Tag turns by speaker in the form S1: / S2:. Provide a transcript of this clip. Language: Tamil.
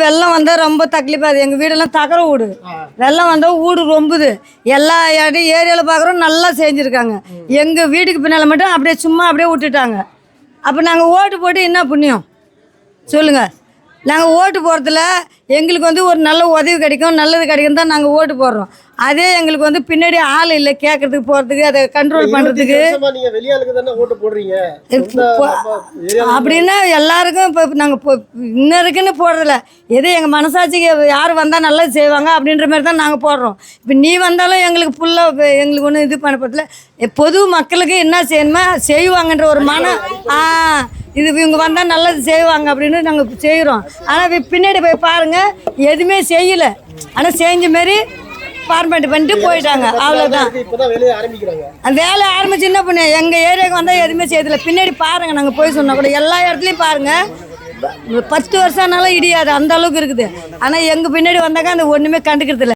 S1: வெள்ளம் வந்தால் ரொம்ப தக்லீஃபாக அது. எங்கள் வீடெல்லாம் தகர வீடு வெள்ளம் வந்தால் வீடு ரொம்புது. எல்லா இடம் ஏரியாவில் பார்க்குறோம் நல்லா செஞ்சுருக்காங்க. எங்கள் வீட்டுக்கு பின்னால் மட்டும் அப்படியே சும்மா அப்படியே விட்டுட்டாங்க. அப்போ நாங்கள் ஓட்டு போட்டு என்ன புண்ணியம்? சொல்லுங்கள் நாங்கள் ஓட்டு போகிறதுல எங்களுக்கு வந்து ஒரு நல்ல உதவி கிடைக்கும் நல்லது கிடைக்கும் தான் நாங்கள் ஓட்டு போடுறோம். அதே எங்களுக்கு வந்து பின்னாடி ஆள் இல்லை கேட்கறதுக்கு போகிறதுக்கு அதை கண்ட்ரோல் பண்ணுறதுக்கு இப்போ- அப்படின்னா எல்லாருக்கும் இப்போ நாங்கள் இப்போ இன்னும் இருக்குன்னு போடுறதில்ல. எது எங்கள் மனசாட்சிக்கு யார் வந்தால் நல்லது செய்வாங்க அப்படின்ற மாதிரி தான் நாங்கள் போடுறோம். இப்போ நீ வந்தாலும் எங்களுக்கு ஃபுல்லாக எங்களுக்கு ஒன்றும் இது பண்ண போகிறதில்ல பொது மக்களுக்கு என்ன செய்யணுமோ செய்வாங்கன்ற ஒரு மனம் ஆ இது இவங்க வந்தால் நல்லது செய்வாங்க அப்படின்னு நாங்கள் செய்கிறோம் ஆனால் பின்னாடி போய் பாருங்கள் எதுவுமே செய்யலை. ஆனால் செஞ்ச மாரி ஃபார்மேட் பண்ணிட்டு போயிட்டாங்க. அவ்வளோதான்
S2: வேலையை
S1: அந்த வேலை ஆரம்பிச்சு என்ன பண்ண எங்கள் ஏரியாவுக்கு வந்தால் எதுவுமே செய்யதில்லை பின்னாடி பாருங்கள் நாங்கள் போய் சொன்னால் கூட எல்லா இடத்துலையும் பாருங்கள் பத்து வருஷம் ஆனாலும் இடியாது. அந்த அளவுக்கு இருக்குது. ஆனால் எங்கள் பின்னாடி வந்தாக்கா அந்த ஒன்றுமே கண்டுக்கிறதில்ல.